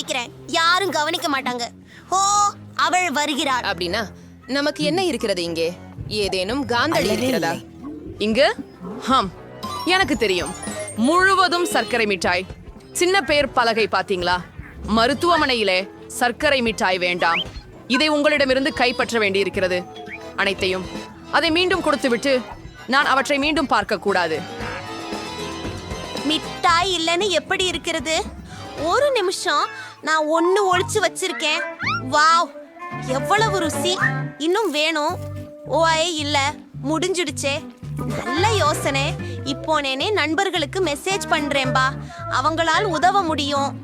வைக்கிறேன் யாரும் கவனிக்க மாட்டாங்க. ஓ அவள் வருகிறாள். அப்படின்னா நமக்கு என்ன இருக்கிறது இங்கே? ஏதேனும் காந்தளி இருக்கிறதா? இங்கு? ஹம் எனக்கு தெரியும். முழுவதும் சர்க்கரை மிட்டாய். சின்ன பேர் பலகை பாத்தீங்களா மருத்துவமனையிலே சர்க்கரை மிட்டாய் வேண்டாம். இதை உங்களிடமிருந்து கைப்பற்ற வேண்டியிருக்கிறது. அனைத்தையும் அதை மீண்டும் கொடுத்துவிட்டு நான் அவற்றை மீண்டும் பார்க்க கூடாது மிட்டாய் இல்லைன்னு எப்படி இருக்கிறது? ஒரு நிமிஷம். நான் ஒன்னு ஒளிச்சு வச்சிருக்கேன். வாவ் எவ்வளவு ருசி. இன்னும் வேணும். ஓய் இல்ல முடிஞ்சிடுச்சே. நல்ல யோசனை. இப்போ நேனே நண்பர்களுக்கு மெசேஜ் பண்றேன்பா. அவங்களால் உதவ முடியும்.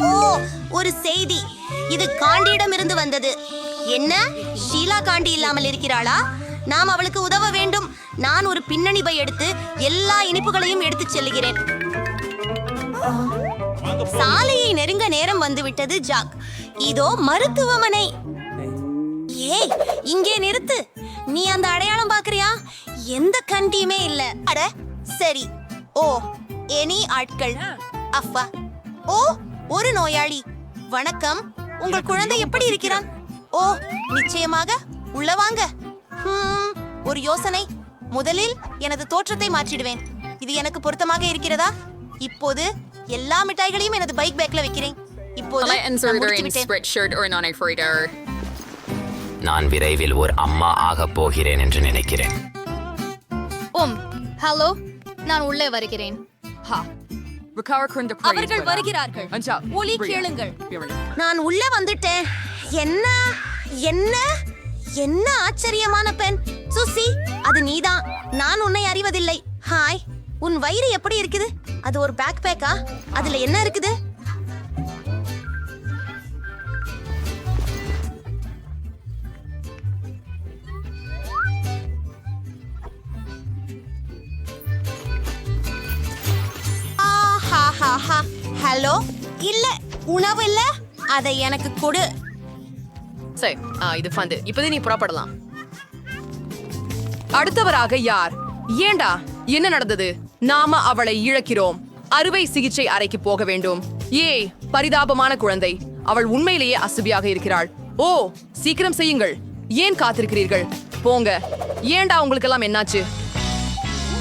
ஓ ஒரு செய்தி. இது காண்டியிடம் இருந்து வந்தது. என்ன? ஷீலா காண்டி இல்லாமல் இருக்கிறாளா? நாம் அவளுக்கு உதவ வேண்டும். நான் ஒரு பின்னணி பை எடுத்து எல்லா இனிப்புகளையும் எடுத்துச் செல்கிறேன் சாலையை நெருங்க நேரம் வந்துவிட்டது ஜாக். இதோ மருத்துவமனை. ஏய் இங்கே நிறுத்து. நீ அந்த அடையாளம் பாக்குறியா எந்த கண்டியுமே இல்ல. அட சரி. ஓ எனி ஆட்கள். அப்பா ஓ ஒரு நோயாளி. வணக்கம். உங்கள் குழந்தை எப்படி இருக்கிறான்? ஓ நிச்சயமாக உள்ள வாங்க ஒரு யோசனை. முதலில் எனது தோற்றத்தை மாற்றிடுவேன். இது எனக்கு பொருத்தமாக இருக்கிறதா? இப்போது எல்லா மிட்டாய்களையும் எனது பைக் பேக்ல வைக்கிறேன். இப்போது நான் விரைவில் ஒரு அம்மா ஆகப் போகிறேன் என்று நினைக்கிறேன். ஓம் ஹலோ நான் உள்ளே வருகிறேன். அவர்கள் வருகிறார்கள். ஒலி கேளுங்கள். நான் உள்ள வந்துட்டேன். என்ன என்ன என்ன ஆச்சரியமான பெண். சுசி அது நீதான். நான் உன்னை அறிவதில்லை. ஹாய். உன் வயிறு எப்படி இருக்குது? அது ஒரு பேக் பேக்கா அதுல என்ன இருக்குது? ஹலோ? இல்ல உணவு இல்ல? அதை எனக்கு கொடு. சரி ஆ, இது ஃபந்து இப்போதே நீ புறப்படலாம். அடுத்தவராக யார்? ஏண்டா? என்ன நடந்தது? நாம அவளை இழக்கிறோம். அறுவை சிகிச்சை அறைக்கு போக வேண்டும். ஏய் பரிதாபமான குழந்தை. அவள் உண்மையிலேயே அசுபியாக இருக்கிறாள். ஓ சீக்கிரம் செய்யுங்கள். ஏன் காத்திருக்கிறீர்கள்? போங்க. ஏண்டா உங்களுக்கெல்லாம் என்னாச்சு?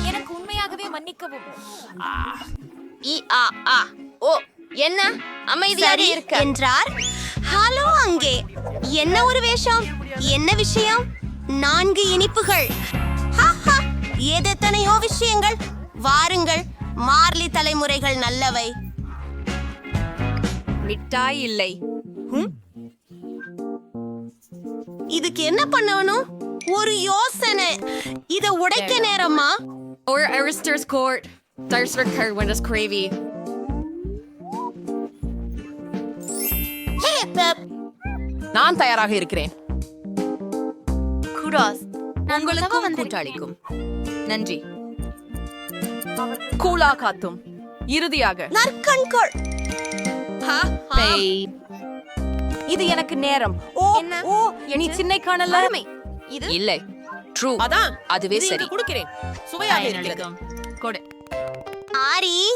எனக்கு உண்மையாகவே மன்னிக்கவும். இ ஆ ஆ. ஓ என்ன? அமைதியாக இருக்க. என்றார். ஹலோ அங்கே. என்ன ஒரு வேஷம்? என்ன விஷயம்? நான்கு இனிப்புகள். ஏதெத்தனையோ விஷயங்கள். வாருங்கள் மார்லி தலைமுறைகள் நல்லவை. மிட்டாய் இல்லை. இதுக்கு என்ன பண்ணணும்? ஒரு யோசனை. இத உடைக்க நேரமா? Or Arister's court. There's the card when it's gravy. நான் தயாராக இருக்கிறேன். குடாஸ் உங்களுக்கும் கூட்டாளிக்கும். நன்றி. கூலா காத்தும் இறுதியாக. நற்கண்கள். இது எனக்கு நேரம். ஓ ஓ நீ சின்னை காணல இது? இல்லை. ட்ரூ. அதான். அதுவே சரி. கொடுக்கிறேன். சுவையாக இருக்கிறது. கொடு. ஆரி.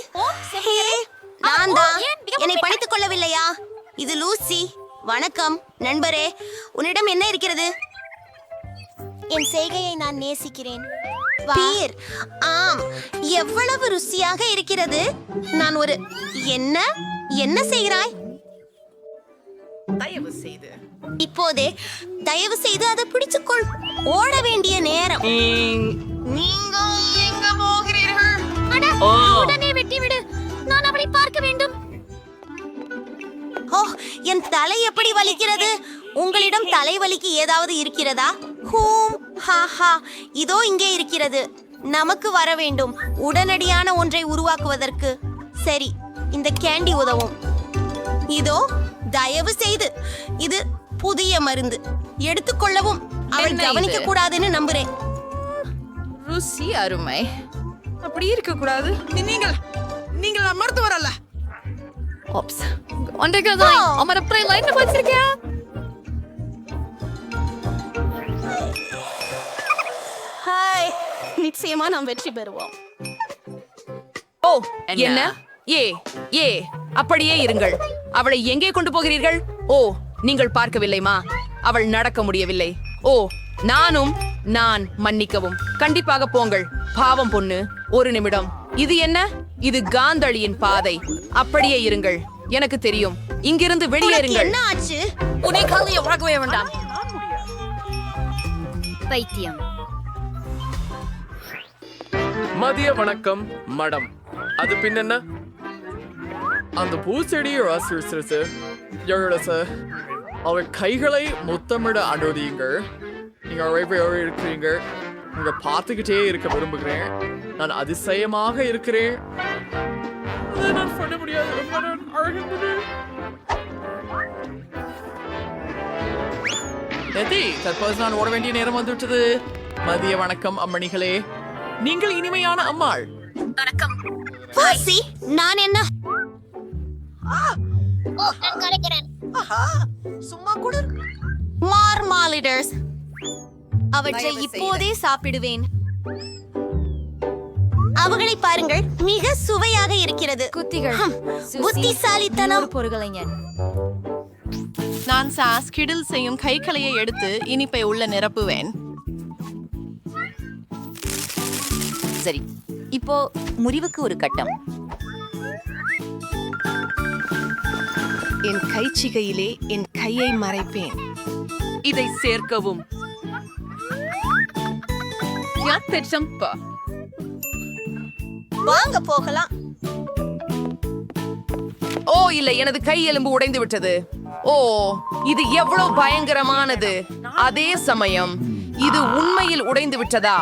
ஹே, நான் தான். என்னை படித்துக் கொள்ளவில்லையா? இது லூசி. வணக்கம் நண்பரே. உன்னிடம் என்ன இருக்கிறது? என் செய்கையை நான் நேசிக்கிறேன். பீர். ஆம் எவ்வளவு ருசியாக இருக்கிறது? நான் ஒரு என்ன என்ன செய்கிறாய்? தயவு செய்து. இப்போதே தயவு செய்து அதை பிடிச்சுக்கொள். ஓட வேண்டிய நேரம். நீங்கள் எங்க போகிறீர்கள்? உடனே வெட்டி விடு நான் அவளை பார்க்க வேண்டும். ஓ என் தலை எப்படி வலிக்கிறது? உங்களிடம் தலைவலிக்கு ஏதாவது இருக்கிறதா? ஹூம் ஹா ஹா. இதோ இங்கே இருக்கிறது. நமக்கு வர வேண்டும். உடனடியான ஒன்றை உருவாக்குவதற்கு. சரி இந்த கேண்டி உதவும். இதோ தயவு செய்து. இது புதிய மருந்து. எடுத்துக்கொள்ளவும் அவள்? கவனிக்க கூடாதுன்னு நம்புறேன். ருசி அருமை. அப்படி இருக்க கூடாது. நீங்கள் நீங்கள் மருத்துவர் அல்ல. ஒன்றைக்கு அமர ப்ளே லைன் ஹாய். நிச்சயமா நாம் வெற்றி பெறுவோம். ஓ என்ன? ஏ ஏ அப்படியே இருங்கள். அவளை எங்கே கொண்டு போகிறீர்கள்? ஓ நீங்கள் பார்க்கவில்லைமா. அவள் நடக்க முடியவில்லை. ஓ நானும் நான் மன்னிக்கவும். கண்டிப்பாக போங்கள். பாவம் பொண்ணு ஒரு நிமிடம். இது என்ன? இது காந்தளியின் பாதை. அப்படியே இருங்கள். எனக்கு தெரியும். இங்கிருந்து வெளியேறுங்கள். என்ன ஆச்சு? உன்னை கல்வியமாகவே வேண்டாம். பைத்தியம். மதிய வணக்கம் மடம். அது பின்னென்ன? அந்த பூச்செடியை ரசிச்சு எழுத அவர் கைகளை முத்தமிட அனுமதியுங்கள். நீங்க எவ்வளோ இருக்கிறீங்க. உங்க பார்த்துக்கிட்டே இருக்க விரும்புகிறேன். நான் அதிசயமாக இருக்கிறேன். நான் சொல்ல முடியாது. எதி தற்போது நான் ஓட வேண்டிய நேரம் வந்துவிட்டது. மதிய வணக்கம் அம்மணிகளே. நீங்கள் இனிமையான அம்மாள். வாசி நான் என்ன? நான் கரைக்கிறேன் மார்மாலிடர்ஸ் அவற்றை இப்போதே சாப்பிடுவேன். அவங்களை பாருங்கள் மிக சுவையாக இருக்கிறது. குத்திகள். புத்திசாலித்தனம். பொருகலைஞர் நான் சாஸ் கிடில் செய்யும் கைக்கலையை எடுத்து இனிப்பை உள்ள நிரப்புவேன். சரி இப்போ முறிவுக்கு ஒரு கட்டம். என் கைச்சிகையிலே என் கையை மறைப்பேன். இதை சேர்க்கவும். வாங்க போகலாம். ஓ இல்லை எனது கை எலும்பு உடைந்து விட்டது. ஓ இது எவ்வளவு பயங்கரமானது. அதே சமயம் இது உண்மையில் உடைந்து விட்டதா.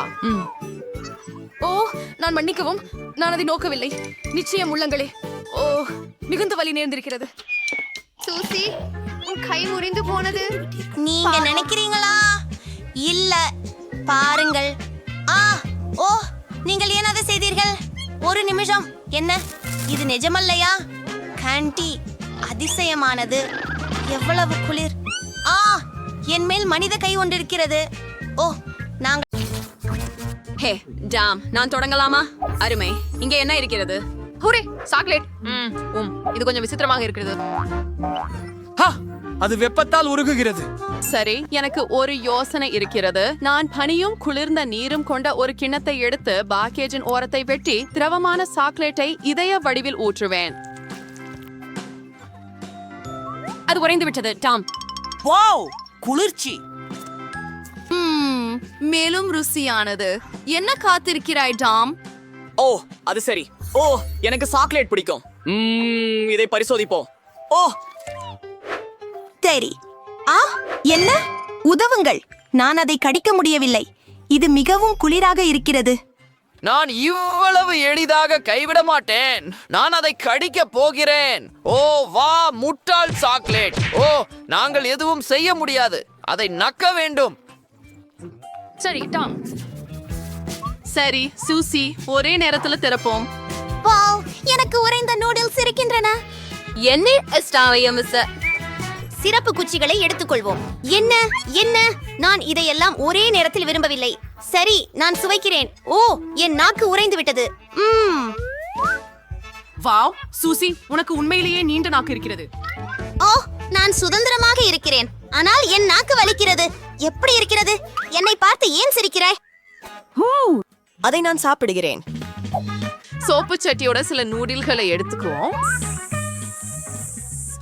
ஓ நான் மன்னிக்கவும் நான் அதை நோக்கவில்லை. நிச்சயம் உள்ளங்களே. ஓ மிகுந்த வலி நேர்ந்திருக்கிறது. சூசி உன் கை முறிந்து போனது. நீங்க நினைக்கிறீங்களா? இல்ல பாருங்கள். ஆ ஓ நீங்கள் ஏன் அதை செய்தீர்கள்? ஒரு நிமிஷம். என்ன? இது நிஜமல்லையா? கண்டி அதிசயமானது. எவ்வளவு குளிர்? ஆ என் மேல் மனித கை ஒன்றிருக்கிறது. ஓ நாங்கள் ஹே ஜாம் நான் தொடங்கலாமா? அருமை இங்க என்ன இருக்கிறது? Hooray chocolate. ம் உம் இது கொஞ்சம் விசித்திரமாக இருக்கிறது. ஹா, அது வெப்பத்தால் உருகுகிறது. சரி எனக்கு ஒரு யோசனை இருக்கிறது. நான் பனியும் குளிர்ந்த நீரும் கொண்ட ஒரு கிண்ணத்தை எடுத்து பாக்கேஜின் ஓரத்தை வெட்டி திரவமான சாக்லேட்டை இதய வடிவில் ஊற்றுவேன். அது உறைந்து விட்டது. டாம். வாவ் குளிர்ச்சி. மேலும் ருசியானது. என்ன காத்திருக்கிறாய் டாம்? ஓ அது சரி. ஓ எனக்கு சாக்லேட் பிடிக்கும். ம்ம், இதை பரிசோதிப்போம். ஓ. சரி. ஆ என்ன? உதவுங்கள். நான் அதை கடிக்க முடியவில்லை. இது மிகவும் குளிராக இருக்கிறது. நான் இவ்வளவு எளிதாக கைவிட மாட்டேன். நான் அதை கடிக்க போகிறேன். ஓ வா முட்டாள் சாக்லேட். ஓ நாங்கள் எதுவும் செய்ய முடியாது. அதை நக்க வேண்டும். சரி டாம். சரி சூசி ஒரே நேரத்துல திறப்போம். வாவ் எனக்கு உறைந்த நூடுல்ஸ் இருக்கின்றன. என்ன எஸ்டாவையம் சிறப்பு குச்சிகளை எடுத்துக்கொள்வோம். என்ன? என்ன? நான் இதையெல்லாம் ஒரே நேரத்தில் விரும்பவில்லை. சரி நான் சுவைக்கிறேன். ஓ என் நாக்கு உறைந்து விட்டது. ம்ம். வாவ் சூசி உனக்கு உண்மையிலேயே நீண்ட நாக்கு இருக்கிறது. ஓ நான் சுதந்திரமாக இருக்கிறேன். ஆனால் என் நாக்கு வலிக்கிறது. எப்படி இருக்கிறது? என்னை பார்த்து ஏன் சிரிக்கிறாய்? அதை நான் சாப்பிடுகிறேன். சோப்பு சட்டியோட சில நூடில்களை எடுத்துக்குவோம்.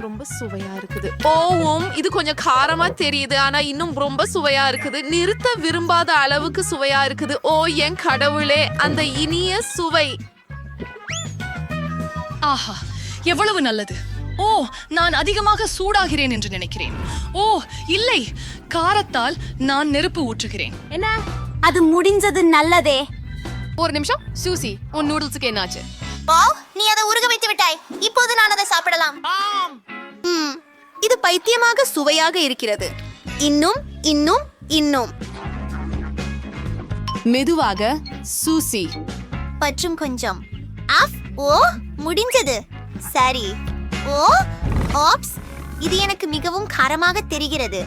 ரொம்ப சுவையா இருக்குது. ஓவும் இது கொஞ்சம் காரமா தெரியுது ஆனா இன்னும் ரொம்ப சுவையா இருக்குது. நிறுத்த விரும்பாத அளவுக்கு சுவையா இருக்குது. ஓ என் கடவுளே அந்த இனிய சுவை. ஆஹா எவ்வளவு நல்லது. ஓ நான் அதிகமாக சூடாகிறேன் என்று நினைக்கிறேன். ஓ இல்லை காரத்தால் நான் நெருப்பு ஊற்றுகிறேன். அது முடிஞ்சது நல்லதே. ஒரு நிமிஷம். சூசி உன் நூடுல்ஸுக்கு என்னாச்சு? வாவ் நீ அதை உருக வைத்து விட்டாய். இப்போது நான் அதை சாப்பிடலாம். ம், இது பைத்தியமாக சுவையாக இருக்கிறது. இன்னும் இன்னும் இன்னும். மெதுவாக சூசி. பற்றும் கொஞ்சம். ஆஃப் ஓ முடிஞ்சது. சரி. ஓ ஆப்ஸ். இது எனக்கு மிகவும் காரமாக தெரிகிறது.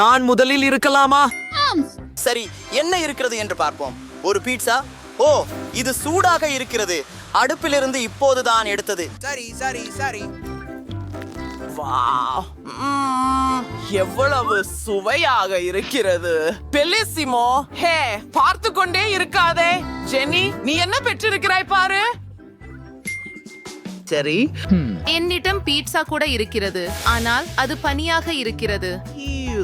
நான் முதலில் இருக்கலாமா? சரி என்ன இருக்கிறது என்று பார்ப்போம். ஒரு பீட்சா? ஓ இது சூடாக இருக்கிறது. அடுப்பிலிருந்து இப்போதுதான் எடுத்தது. சரி சரி சரி. எவ்வளவு சுவையாக இருக்கிறது. பெல்லிசிமோ ஹே பார்த்து கொண்டே இருக்காதே. ஜெனி நீ என்ன பெற்றிருக்கிறாய் பாரு. சரி. என்னிடம் பீட்சா கூட இருக்கிறது. ஆனால் அது பனியாக இருக்கிறது.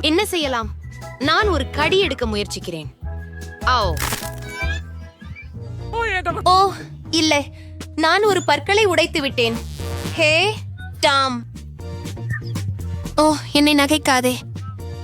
என்ன செய்யலாம்? நான் ஒரு கடி எடுக்க முயற்சிக்கிறேன். ஓ ஓ இல்லை. நான் ஒரு பற்களை உடைத்து விட்டேன். ஹே டாம். ஓ என்னை நகைக்காதே.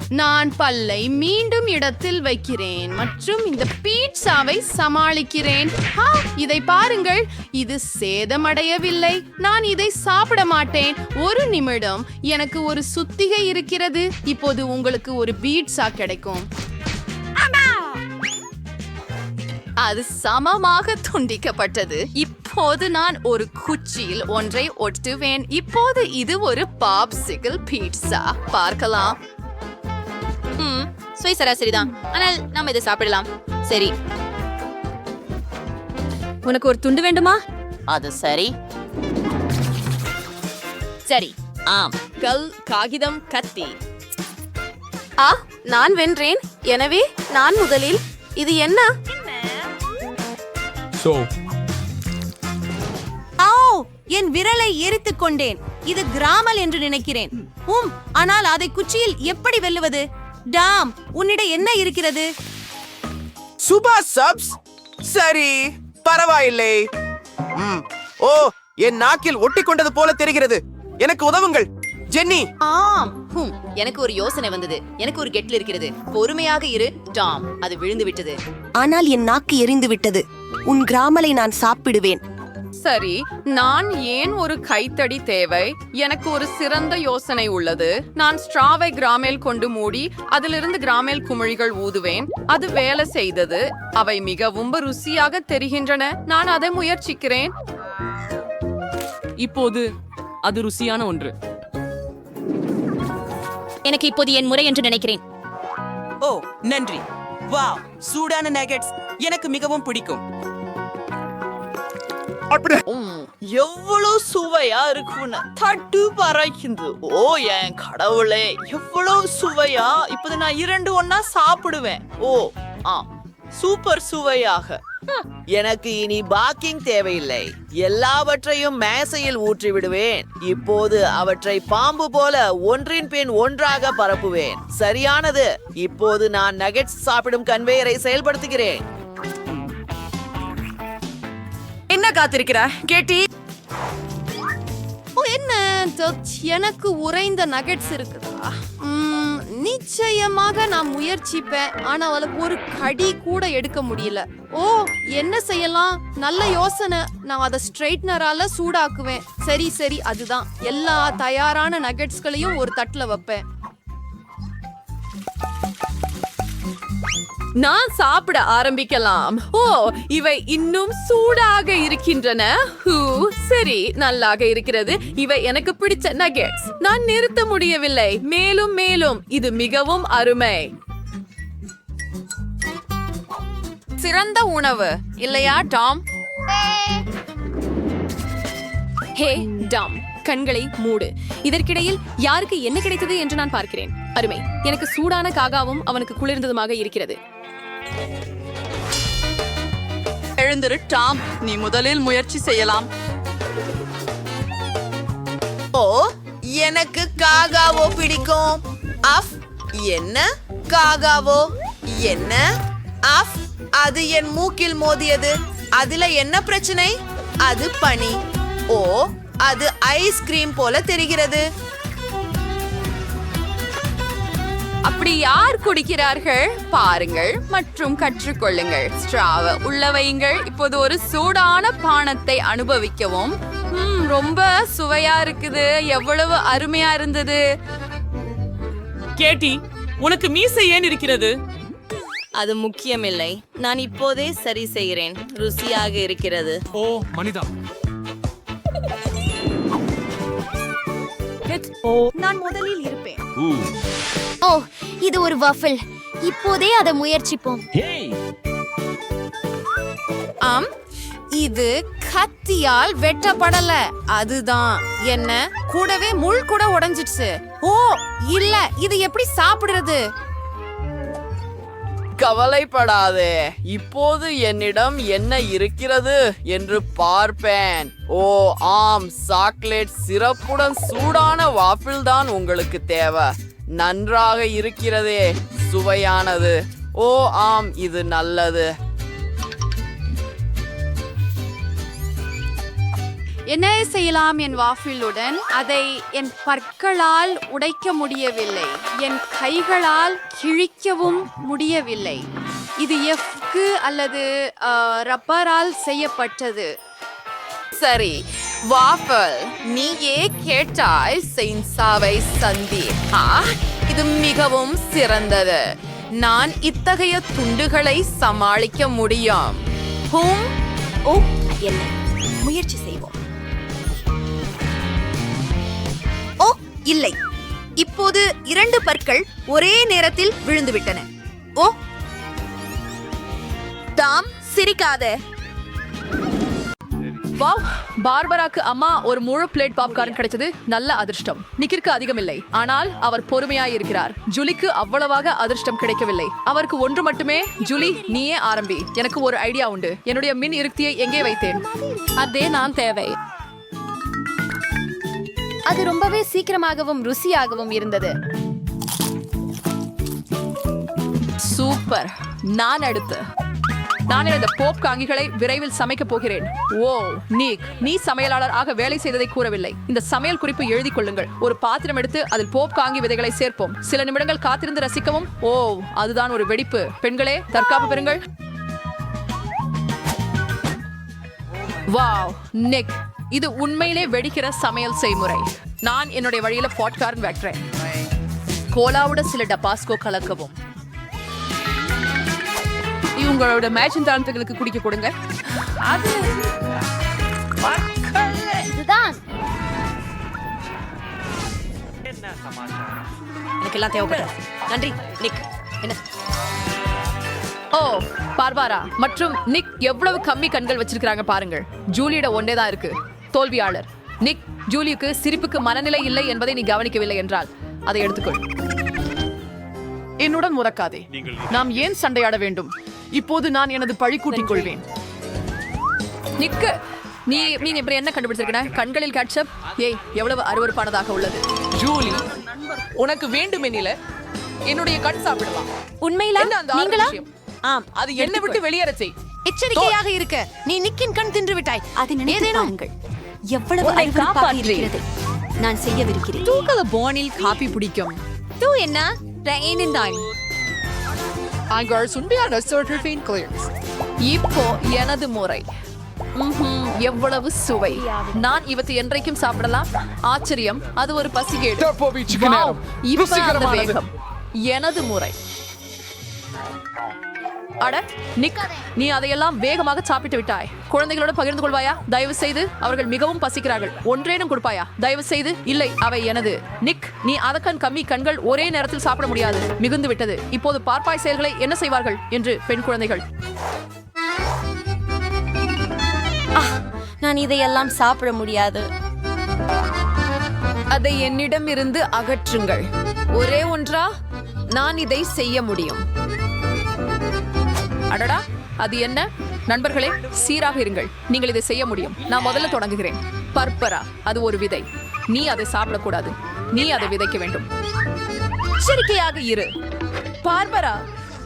நான் பல்லை மீண்டும் இடத்தில் வைக்கிறேன் மற்றும் இந்த பீட்சாவை சமாளிக்கிறேன். ஆ, இதை பாருங்கள். இது சேதமடையவில்லை. நான் இதை சாப்பிட மாட்டேன். ஒரு நிமிடம். எனக்கு ஒரு சுத்திகை இருக்கிறது. இப்போது உங்களுக்கு ஒரு பீட்சா கிடைக்கும். அது சமமாக துண்டிக்கப்பட்டது. இப்போது நான் ஒரு குச்சியில் ஒன்றை ஒட்டுவேன். இப்போது இது ஒரு பாப்சிக்கல் பீட்சா. பார்க்கலாம். ம் சுவை சராசரிதான். ஆனால் நாம் இதை சாப்பிடலாம். சரி. உனக்கு ஒரு துண்டு வேண்டுமா? அது சரி. சரி. ஆம். கல் காகிதம் கத்தி. ஆ நான் வென்றேன். எனவே நான் முதலில். இது என்ன? ஆ என் விரலை எரித்துக் கொண்டேன். இது கிராமல் என்று நினைக்கிறேன். உம் ஆனால் அதை குச்சியில் எப்படி வெல்லுவது? டாம் உன்னிடம் என்ன இருக்கிறது? சுபா சப்ஸ். சரி பரவாயில்லை. ஓ என் நாக்கில் ஒட்டிக்கொண்டது போல தெரிகிறது. எனக்கு உதவுங்கள். ஜென்னி. ஆம் ஹும் எனக்கு ஒரு யோசனை வந்தது. எனக்கு ஒரு கெட்டில் இருக்கிறது. பொறுமையாக இரு டாம். அது விழுந்து விட்டது ஆனால் என் நாக்கு எரிந்து விட்டது உன் கிராமலை நான் சாப்பிடுவேன். சரி நான் ஏன் ஒரு கைத்தடி தேவை? எனக்கு ஒரு சிறந்த யோசனை உள்ளது. நான் ஸ்ட்ராவை கிராமேல் கொண்டு மூடி அதிலிருந்து கிராமேல் குமிழிகள் ஊதுவேன். அது வேலை செய்தது. அவை மிகவும் ருசியாக தெரிகின்றன. நான் அதை முயற்சிக்கிறேன். இப்போது அது ருசியான ஒன்று. எனக்கு இப்போது என் முறை என்று நினைக்கிறேன். ஓ நன்றி. வாவ் சூடான நகெட்ஸ். எனக்கு மிகவும் பிடிக்கும். எவ்வளவு சுவையா இருக்குன்னு தட்டு பறைக்குது. ஓ என் கடவுளே எவ்வளவு சுவையா. இப்போது நான் இரண்டு ஒன்னா சாப்பிடுவேன். ஓ ஆ சூப்பர் சுவையாக. எனக்கு இனி பாக்கிங் தேவையில்லை. எல்லாவற்றையும் மேசையில் ஊற்றி விடுவேன். இப்போது அவற்றை பாம்பு போல ஒன்றின் பின் ஒன்றாக பரப்புவேன். சரியானது. இப்போது நான் நகெட்ஸ் சாப்பிடும் கன்வேயரை செயல்படுத்துகிறேன். என்ன காத்திருக்கிற? கேட்டி. ஓ என்ன? எனக்கு உறைந்த நகட்ஸ் இருக்குதா? நிச்சயமாக நான் முயற்சிப்பேன். ஆனா அவளுக்கு ஒரு கடி கூட எடுக்க முடியல. ஓ என்ன செய்யலாம்? நல்ல யோசனை. நான் அதை ஸ்ட்ரைட்னரால சூடாக்குவேன். சரி சரி அதுதான். எல்லா தயாரான நகட்ஸ்களையும் ஒரு தட்டுல வைப்பேன். நான் சாப்பிட ஆரம்பிக்கலாம். ஓ இவை இன்னும் சூடாக இருக்கின்றன. ஹூ சரி நல்லாக இருக்கிறது. இவை எனக்கு பிடிச்ச நகெட்ஸ் நான் நிறுத்த முடியவில்லை. மேலும் மேலும் இது மிகவும் அருமை. சிறந்த உணவு. இல்லையா டாம்? ஹே டாம் கண்களை மூடு. இதற்கிடையில் யாருக்கு என்ன கிடைத்தது என்று நான் பார்க்கிறேன். அருமை எனக்கு சூடான காகாவும் அவனுக்கு குளிர்ந்ததுமாக இருக்கிறது. எழுந்திரு டாம். நீ முதலில் முயற்சி செய்யலாம். ஓ எனக்கு காகாவோ பிடிக்கும். அஃப் என்ன? காகாவோ. என்ன? அஃப் அது என் மூக்கில் மோதியது. அதுல என்ன பிரச்சனை? அது பனி. ஓ அது ஐஸ்கிரீம் போல தெரிகிறது. அப்படி யார் குடிக்கிறார்கள்? பாருங்கள் மற்றும் கற்றுக்கொள்ளுங்கள். ஸ்ட்ராவ உள்ள வையுங்கள். இப்போது ஒரு சூடான பானத்தை அனுபவிக்கவும். ம், ரொம்ப சுவையா இருக்குது. எவ்வளவு அருமையா இருந்தது. கேட்டி உனக்கு மீசை ஏன் இருக்கிறது? அது முக்கியமில்லை. நான் இப்போதே சரி செய்கிறேன். ருசியாக இருக்கிறது. ஓ மனிதா. நான் முதலில் இருப்பேன். ஓ இது ஒரு வஃபிள் இப்போதே அதை முயற்சிப்போம். ஆம் இது கத்தியால் வெட்டப்படல. அதுதான். என்ன? கூடவே முள் கூட உடைஞ்சிடுச்சு. ஓ இல்ல இது எப்படி சாப்பிடுறது? கவலைப்படாதே. இப்போது என்னிடம் என்ன இருக்கிறது என்று பார்ப்பேன். ஓ ஆம் சாக்லேட் சிறப்புடன் சூடான வாஃபிள் தான் உங்களுக்கு தேவை. நன்றாக இருக்கிறதே சுவையானது. ஓ ஆம் இது நல்லது. என்ன செய்யலாம் என் வாஃபிலுடன்? அதை என் பற்களால் உடைக்க முடியவில்லை. என் கைகளால் கிழிக்கவும் முடியவில்லை. இது எஃப்க்கு அல்லது ரப்பரால் செய்யப்பட்டது. சரி வாஃபல் நீயே கேட்டாய் செயின்சாவை சந்தி. ஆ, இது மிகவும் சிறந்தது. நான் இத்தகைய துண்டுகளை சமாளிக்க முடியும். ஹூம் ஓ என்ன. முயற்சி செய்வோம். இல்லை. இப்போது இரண்டு பற்கள் ஒரே நேரத்தில் விழுந்துவிட்டன. ஓ! டாம் சிரிக்காத. வாவ்! பார்பராக்கு அம்மா ஒரு முழு பிளேட் பாப்கார்ன் கிடைச்சது நல்ல அதிர்ஷ்டம். நிக்கிற்கு அதிகம் இல்லை ஆனால் அவர் பொறுமையாய் இருக்கிறார் ஜூலிக்கு அவ்வளவாக அதிர்ஷ்டம் கிடைக்கவில்லை. அவருக்கு ஒன்று மட்டுமே ஜூலி நீயே ஆரம்பி. எனக்கு ஒரு ஐடியா உண்டு. என்னுடைய மின் இருக்தியை எங்கே வைத்தேன்? அதே நான் தேவை. அது ரொம்பவே சீக்கிரமாகவும் ருசியாகவும் இருந்தது. சூப்பர். நான் அடுத்து. நான் எனது போப் காங்கிகளை விரைவில் சமைக்க போகிறேன். ஓ நீக். நீ சமையலாளர் ஆக வேலை செய்ததை கூறவில்லை. இந்த சமையல் குறிப்பு எழுதி கொள்ளுங்கள். ஒரு பாத்திரம் எடுத்து அதில் போப் காங்கி விதைகளை சேர்ப்போம். சில நிமிடங்கள் காத்திருந்து ரசிக்கவும். ஓ அதுதான் ஒரு வெடிப்பு. பெண்களே தற்காப்பு பெறுங்கள். Wow Nick. இது உண்மையிலே வெடிக்கிற சமையல் செய்முறை. நான் என்னுடைய வழியில பாட்கார்ன் வைக்கிறேன் கோலாவோட சில டபாஸ்கோ கலக்கவும். இவங்களோட மேட்சின் தாளத்துகளுக்கு குடிக்க கொடுங்க. இதுதான். எனக்கு எல்லாம் தேவைப்படும் நன்றி நிக். என்ன? ஓ பார்பாரா மற்றும் நிக் எவ்வளவு கம்மி கண்கள் வச்சிருக்காங்க பாருங்கள். ஜூலியோட ஒன்றே தான் இருக்கு. தோல்வியாளர். நிக் ஜூலியுக்கு சிரிப்புக்கு மனநிலை இல்லை என்பதை நீ கவனிக்கவில்லை என்றால் அதை எடுத்துக்கொள். என்னுடன் முறக்காதே. நாம் ஏன் சண்டையாட வேண்டும்? இப்போது நான் எனது பழி கூட்டிக் கொள்வேன். நிக்கு நீ நீ இப்படி என்ன கண்டுபிடிச்சிருக்க கண்களில் கேட்சப். ஏய் எவ்வளவு அருவருப்பானதாக உள்ளது. ஜூலி உனக்கு வேண்டுமெனில என்னுடைய கண் சாப்பிடலாம் உண்மையில? நீங்களா? ஆம் அது என்னை விட்டு வெளியேற செய். எச்சரிக்கையாக இருக்க. நீ நிக்கின் கண் தின்று விட்டாய் அதை நினைத்து எவ்வளவு அருவருப்பாக இருக்கிறது? நான் செய்யவிருக்கிறேன். தூக்கல போனில் காபி பிடிக்கும். தூ என்ன? ரெயினின் தான். அங்கள் சுண்டியான கிளியர்ஸ் இப்போ எனது முறை. எவ்வளவு சுவை. நான் இவற்றை என்றைக்கும் சாப்பிடலாம். ஆச்சரியம் அது ஒரு பசிகேடு. இப்ப அந்த வேகம். எனது முறை. அட நிக் நீ அதையெல்லாம் வேகமாக சாப்பிட்டு விட்டாய். குழந்தைகளோட பகிர்ந்து கொள்வாயா? தயவு செய்து அவர்கள் மிகவும் பசிக்கிறார்கள். ஒன்றேனும் கொடுப்பாயா? தயவு செய்து இல்லை அவை எனது. நிக் நீ அதக்கண் கம்மி கண்கள் ஒரே நேரத்தில் சாப்பிட முடியாது. மிகுந்து விட்டது. இப்போது பார்ப்பாய் செயல்களை என்ன செய்வார்கள்? என்று பெண் குழந்தைகள். நான் இதையெல்லாம் சாப்பிட முடியாது. அதை என்னிடம் இருந்து அகற்றுங்கள். ஒரே ஒன்றா நான் இதை செய்ய முடியும். அடடா அது என்ன? நண்பர்களே சீராக இருங்கள். நீங்கள் இதை செய்ய முடியும். நான் முதல்ல தொடங்குகிறேன். பர்பரா அது ஒரு விதை. நீ அதை சாப்பிடக்கூடாது. நீ அதை விதைக்க வேண்டும். எச்சரிக்கையாக இரு. பார்பரா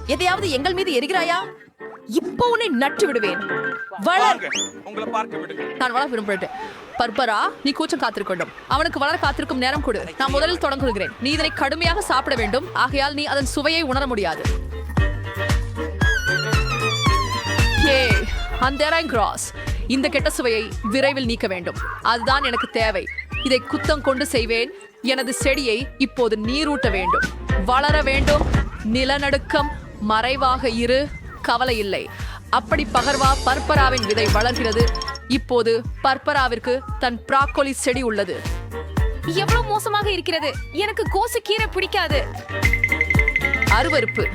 எதையாவது எங்கள் மீது எரிகிறாயா? இப்போ உன்னை நட்டு விடுவேன். வளர். நான் வளர விரும்புகிறேன் பர்பரா நீ கூச்சம் காத்திருக்கணும் அவனுக்கு வளர காத்திருக்கும் நேரம் கொடு. நான் முதலில் தொடங்குகிறேன். நீ இதனை கடுமையாக சாப்பிட வேண்டும். ஆகையால் நீ அதன் சுவையை உணர முடியாது. அந்த கிராஸ் இந்த கெட்ட சுவையை விரைவில் நீக்க வேண்டும். அதுதான் எனக்கு தேவை. இதை குத்தம் கொண்டு செய்வேன். எனது செடியை இப்போது நீரூட்ட வேண்டும். வளர வேண்டும். நிலநடுக்கம் மறைவாக இரு. கவலை இல்லை. அப்படி பகர்வா பர்பராவின் விதை வளர்கிறது. இப்போது பர்பராவிற்கு தன் பிராக்கோலி செடி உள்ளது. எவ்வளவு மோசமாக இருக்கிறது. எனக்கு கோசு கீரை பிடிக்காது. அருவருப்பு.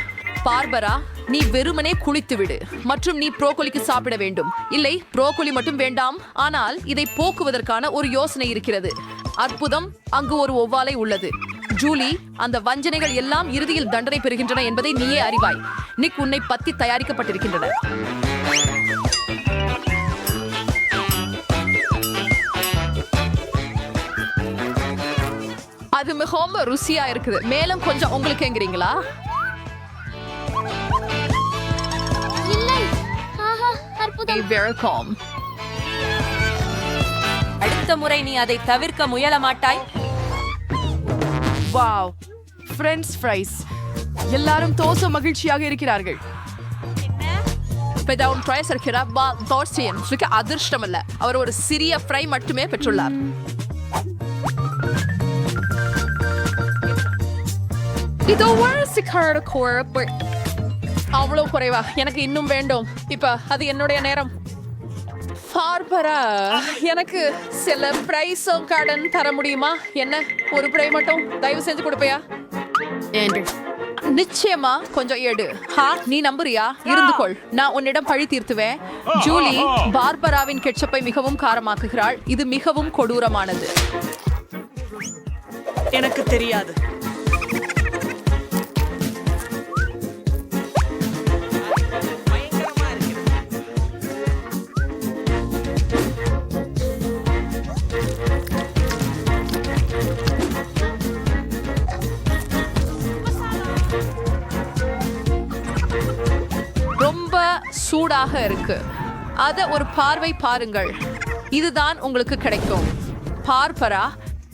பார்பரா நீ வெறுமனே குளித்து விடு. மற்றும் நீ புரோக்கோலிக்கு சாப்பிட வேண்டும். இல்லை புரோக்கோலி மட்டும் வேண்டாம். ஆனால் இதை போக்குவதற்கான ஒரு யோசனை இருக்கிறது. அற்புதம் அங்கு ஒரு ஒவ்வாலை உள்ளது. ஜூலி அந்த வஞ்சனைகள் எல்லாம் இறுதியில் தண்டனை பெறுகின்றன என்பதை நீயே அறிவாய். நிக் உன்னை பத்தி தயாரிக்கப்பட்டிருக்கின்றன. அது மிகவும் ருசியா இருக்குது. மேலும் கொஞ்சம் உங்களுக்கு எங்கிறீங்களா அற்புதம் வெல்கம் அடுத்த முறை நீ அதை தவிர்க்க முயல மாட்டாய். வாவ். ஃப்ரெண்ட்ஸ் ஃப்ரைஸ் எல்லாரும் தோசை மகிழ்ச்சியாக இருக்கிறார்கள். பெதவுன் பிரைஸ் இருக்கிற பா தோர்சியன் அதிர்ஷ்டம் அல்ல அவர் ஒரு சிறிய ஃப்ரை மட்டுமே பெற்றுள்ளார். இதோ ஒரு சிக்கார குழப்பு அவ்வளவு குறைவா? எனக்கு இன்னும் வேண்டும். இப்ப அது என்னுடைய நேரம். பார்பரா எனக்கு சில பிரைஸும் கடன் தர முடியுமா? என்ன? ஒரு பிரை மட்டும் தயவு செஞ்சு கொடுப்பையா? நிச்சயமா கொஞ்சம் எடு. ஹா நீ நம்புறியா? இருந்து கொள். நான் உன்னிடம் பழி தீர்த்துவேன். ஜூலி பார்பராவின் கெட்சப்பை மிகவும் காரமாக்குகிறாள். இது மிகவும் கொடூரமானது. எனக்கு தெரியாது. சூடாக இருக்கு. அதை ஒரு பார்வை பாருங்கள். இதுதான் உங்களுக்கு கிடைக்கும். பார்பரா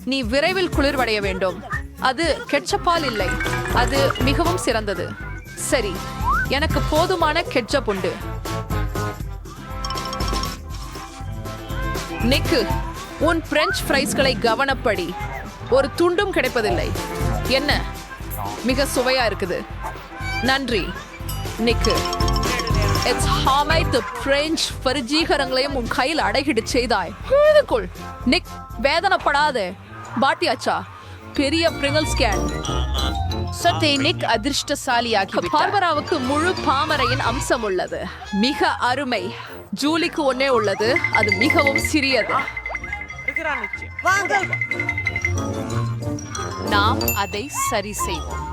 நீ விரைவில் குளிர்வடைய வேண்டும். அது கெட்சப்பால் இல்லை. அது மிகவும் சிறந்தது. சரி எனக்கு போதுமான கெட்சப் உண்டு. நிக்கு உன் பிரெஞ்ச் ஃப்ரைஸ்களை கவனப்படி. ஒரு துண்டும் கிடைப்பதில்லை. என்ன? மிக சுவையா இருக்குது. நன்றி. நிக்கு. இட்ஸ் ஹாமை தி பிரெஞ்ச் பரிஜீகரங்களையும் உன் கையில் அடைகிடு செய்தாய். எழுதுக்குள் நிக் வேதனைப்படாதே. பாட்டியாச்சா பெரிய பிரிங்கல் ஸ்கேன். சத்தே நிக் அதிர்ஷ்டசாலியாகி பார்பராவுக்கு முழு பாமரையின் அம்சம் உள்ளது மிக அருமை. ஜூலிக்கு ஒன்னே உள்ளது. அது மிகவும் சிறியது. நாம் அதை சரி செய்வோம்.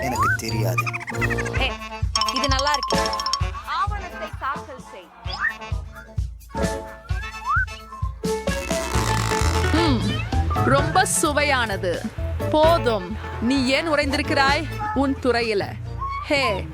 எனக்கு தெரியாது. இது நல்லா இருக்கு. தாக்கல் செய் ரொம்ப சுவையானது. போதும். நீ ஏன் உறைந்திருக்கிறாய்? உன் துறையில. ஹே.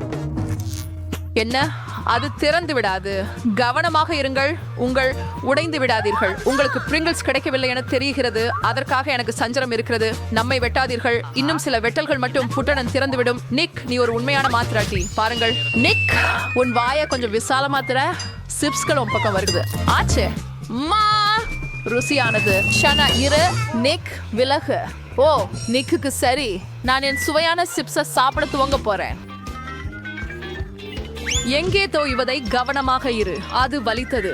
என்ன? அது திறந்து விடாது. கவனமாக இருங்கள். உங்கள் உடைந்து விடாதீர்கள். உங்களுக்கு பிரிங்கிள்ஸ் கிடைக்கவில்லை என தெரிகிறது. அதற்காக எனக்கு சஞ்சலம் இருக்கிறது. நம்மை வெட்டாதீர்கள். இன்னும் சில வெட்டல்கள் மட்டும் புட்டணன் திறந்துவிடும். நிக் நீ ஒரு உண்மையான மாத்திராட்டி. பாருங்கள். நிக் உன் வாயை கொஞ்சம் விசாலமா தர சிப்ஸ்கள் உன் பக்கம் வருது. ஆச்சே. மா. ருசியானது. ஷனா இரு. நிக் விலகு. ஓ நிக்குக்கு சரி. நான் என் சுவையான சிப்ஸை சாப்பிட துவங்க போறேன். எங்கே தோய்வதை கவனமாக இரு. அது வலித்தது.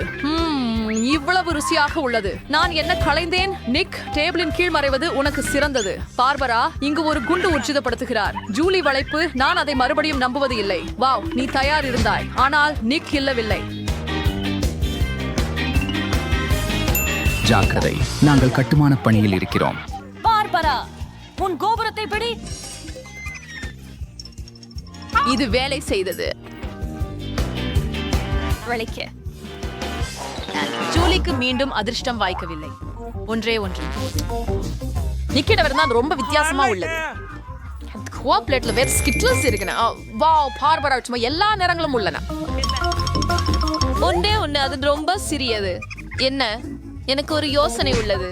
இவ்வளவு ருசியாக உள்ளது. நான் என்ன களைந்தேன்? நிக் டேபிளின் கீழ் மறைவது உனக்கு சிறந்தது. பார்பரா இங்கு ஒரு குண்டு உச்சிதப்படுத்துகிறார். ஜூலி வளைப்பு நான் அதை மறுபடியும் நம்புவது இல்லை. வாவ் நீ தயார் இருந்தாய். ஆனால் நிக் இல்லவில்லை. ஜாக்கிரதை நாங்கள் கட்டுமான பணியில் இருக்கிறோம். பார்பரா உன் கோபுரத்தை பிடி. இது வேலை செய்தது. வளைக்க ஜூலிக்கு மீண்டும் அதிர்ஷ்டம் வாய்க்கவில்லை. ஒன்றே ஒன்று. நிக்கிடவர் தான் ரொம்ப வித்தியாசமா உள்ளது. குவா பிளேட்ல வேற ஸ்கிட்லஸ் இருக்குண்ணா வாவ் பார்பரா சும்மா எல்லா நிறங்களும் உள்ளன. ஒன்றே ஒன்று அது ரொம்ப சிறியது. என்ன? எனக்கு ஒரு யோசனை உள்ளது.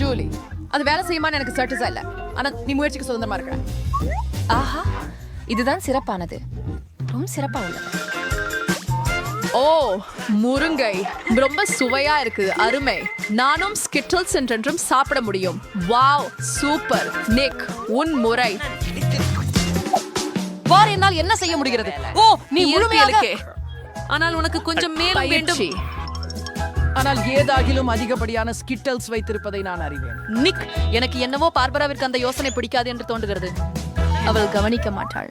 ஜூலி அது வேலை செய்யுமான்னு எனக்கு சர்டிஸா இல்ல. ஆனா நீ முயற்சிக்கு சுதந்திரமா இருக்க. ஆஹா இதுதான் சிறப்பானது. ரொம்ப சிறப்பா உள்ளது. ஓ முருங்கை. ரொம்ப சுவையா இருக்கு அருமை. நானும் ஸ்கிட்டில்ஸ் என்றென்றும் சாப்பிட முடியும். Wow super. நிக் உன் முறை. வார் என்னால் என்ன செய்ய முடிகிறது? ஓ நீ முழுமையாக ஆனால் உனக்கு கொஞ்சம் மேலும் வேண்டும். ஆனால் ஏதாகிலும் அதிகப்படியான ஸ்கிட்டல்ஸ் வைத்திருப்பதை நான் அறிவேன். நிக் எனக்கு என்னவோ பார்பராவிற்கு அந்த யோசனை பிடிக்காது என்று தோன்றுகிறது. அவள் கவனிக்க மாட்டாள்.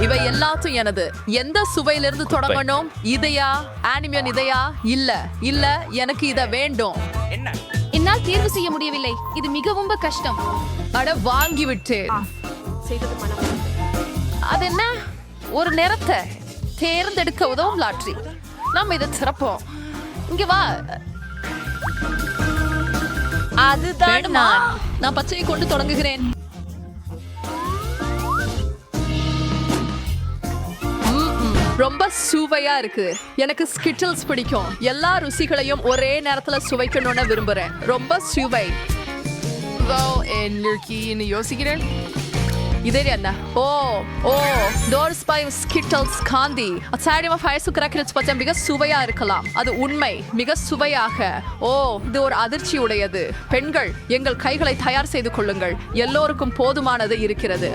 இவை எல்லாத்தும் எனது. எந்த சுவையிலிருந்து தொடங்கணும்? இதையா? ஆனிமியன் இதையா? இல்ல. இல்ல எனக்கு இத வேண்டும். என்னால் தேர்வு செய்ய முடியவில்லை. இது மிகவும் கஷ்டம். அட வாங்கி விட்டேன் அது என்ன ஒரு நிறத்தை தேர்ந்தெடுக்க உதவும் லாட்ரி. நம்ம இதை திறப்போம். இங்க வா. அதுதான் நான் பச்சையை கொண்டு தொடங்குகிறேன். ரொம்ப சுவையா இருக்கு. எனக்கு ஸ்கிட்டில்ஸ் பிடிக்கும். எல்லா ருசிகளையும் ஒரே நேரத்துல சுவைக்கணும்னு விரும்புறேன். ரொம்ப சுவை. யோசிக்கிறேன். இதே என்ன ஓ ஓ டோர்ஸ் பை ஸ்கிட்டல்ஸ் காந்தி அச்சாரியம் ஆஃப் ஐஸ் கிராக்கர்ஸ் பச்சை மிக சுவையா இருக்கலாம் அது உண்மை மிக சுவையாக ஓ இது ஒரு அதிர்ச்சி உடையது பெண்கள் எங்கள் கைகளை தயார் செய்து கொள்ளுங்கள் எல்லோருக்கும் போதுமானது இருக்கிறது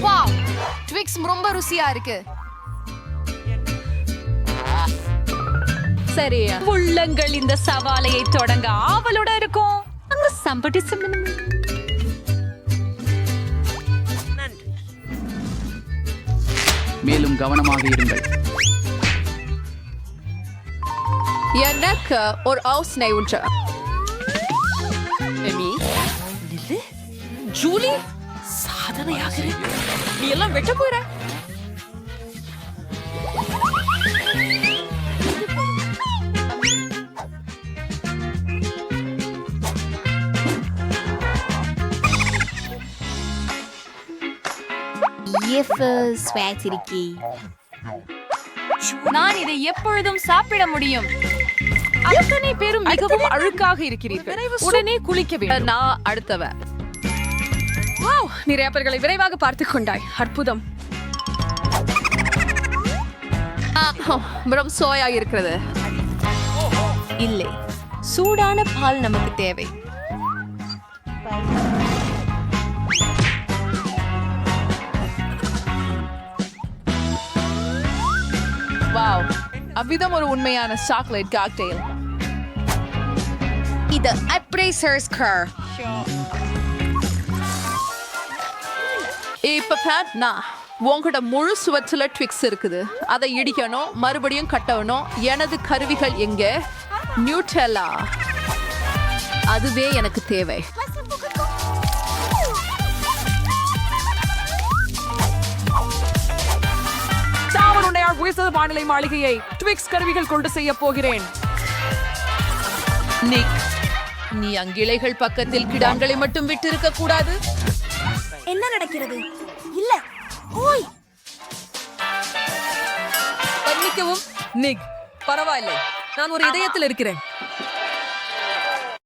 வாவ் ட்விக்ஸ் ரொம்ப ருசியா இருக்கு சரி. உள்ளங்கள் இந்த சவாலையை தொடங்க ஆவலோட இருக்கும். அங்க சம்பட்டி மேலும் கவனமாக இருங்கள். எனக்கு ஒரு யோசனை உண்டு. ஜூலி சாதனையாக நீ எல்லாம் வெட்ட போற? நான் இதை எப்பொழுதும் சாப்பிட முடியும். அத்தனை பேரும் மிகவும் அழுக்காக இருக்கிறீர்கள். உடனே குளிக்க வேண்டும். நான் அடுத்தவன் வாவ் நிறைய பேர்களை விரைவாக பார்த்துக் கொண்டாய். அற்புதம். ரொம்ப சோயா இருக்கிறது. இல்லை சூடான பால் நமக்கு தேவை. வாவ் அவ்விதம் ஒரு உண்மையான சாக்லேட் காக்டெயில் இது அப்ரேசர்ஸ் கர் இப்ப பேட்னா உங்ககிட்ட முழு சுவற்றில ட்விக்ஸ் இருக்குது. அதை இடிக்கணும் மறுபடியும் கட்டணும். எனது கருவிகள் எங்க? நியூட்டெல்லா அதுவே எனக்கு தேவை. வானிலை மாளிகையை ட்விக்ஸ் கருவிகள் கொண்டு செய்ய போகிறேன். நிக் நீ அங்கிளைகள் பக்கத்தில் கிடாங்களை மட்டும் விட்டிருக்க கூடாது. என்ன நடக்கிறது? இல்ல ஓய். மன்னிக்கவும் நிக் பரவாயில்லை. நான் ஒரு இதயத்தில் இருக்கிறேன்.